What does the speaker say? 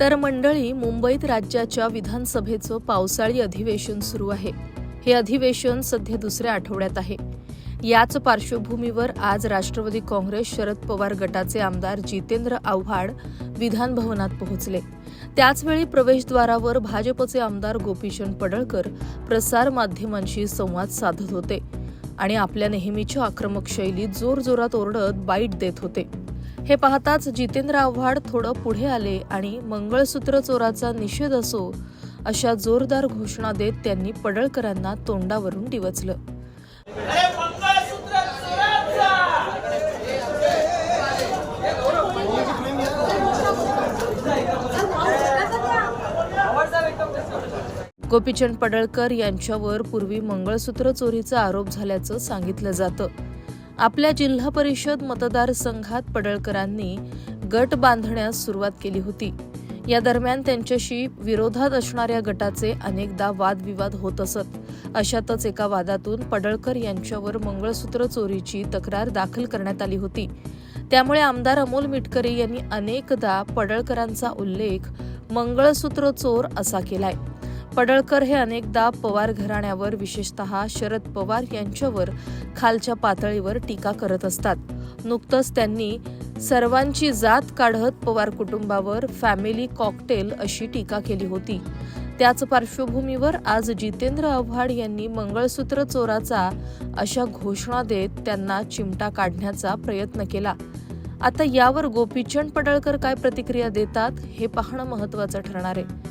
तर मंडळी मुंबईत राज्याच्या विधानसभेचं पावसाळी अधिवेशन सुरू आहे. हे अधिवेशन सध्या दुसऱ्या आठवड्यात आहे. याच पार्श्वभूमीवर आज राष्ट्रवादी काँग्रेस शरद पवार गटाचे आमदार जितेंद्र आव्हाड विधानभवनात पोहोचले. त्याचवेळी प्रवेशद्वारावर भाजपचे आमदार गोपीचंद पडळकर प्रसार माध्यमांशी संवाद साधत होते आणि आपल्या नेहमीच्या आक्रमक शैलीत जोरजोरात ओरडत बाईट देत होते. हे पाहताच जितेंद्र आव्हाड थोडं पुढे आले आणि मंगळसूत्र चोराचा निषेध असो अशा जोरदार घोषणा देत त्यांनी पडळकरांना तोंडावरून डिवचलं. गोपीचंद पडळकर यांच्यावर पूर्वी मंगळसूत्र चोरीचा आरोप झाल्याचं सांगितलं जातं. आपल्या जिल्हा परिषद मतदारसंघात पडळकरांनी गट बांधण्यास सुरुवात केली होती. या दरम्यान त्यांच्याशी विरोधात असणाऱ्या गटाचे अनेकदा वादविवाद होत असत. अशातच एका वादातून पडळकर यांच्यावर मंगळसूत्र चोरीची तक्रार दाखल करण्यात आली होती. त्यामुळे आमदार अमोल मिटकरी यांनी अनेकदा पडळकरांचा उल्लेख मंगळसूत्र चोर असा केलाय. पडळकर हे अनेकदा पवार घराण्यावर विशेषतः शरद पवार यांच्यावर खालच्या पातळीवर टीका करत असतात. नुकतंच त्यांनी सर्वांची जात काढत पवार कुटुंबावर फॅमिली कॉकटेल अशी टीका केली होती. त्याच पार्श्वभूमीवर आज जितेंद्र आव्हाड यांनी मंगळसूत्र चोराचा अशा घोषणा देत त्यांना चिमटा काढण्याचा प्रयत्न केला. आता यावर गोपीचंद पडळकर काय प्रतिक्रिया देतात हे पाहणं महत्वाचं ठरणार आहे.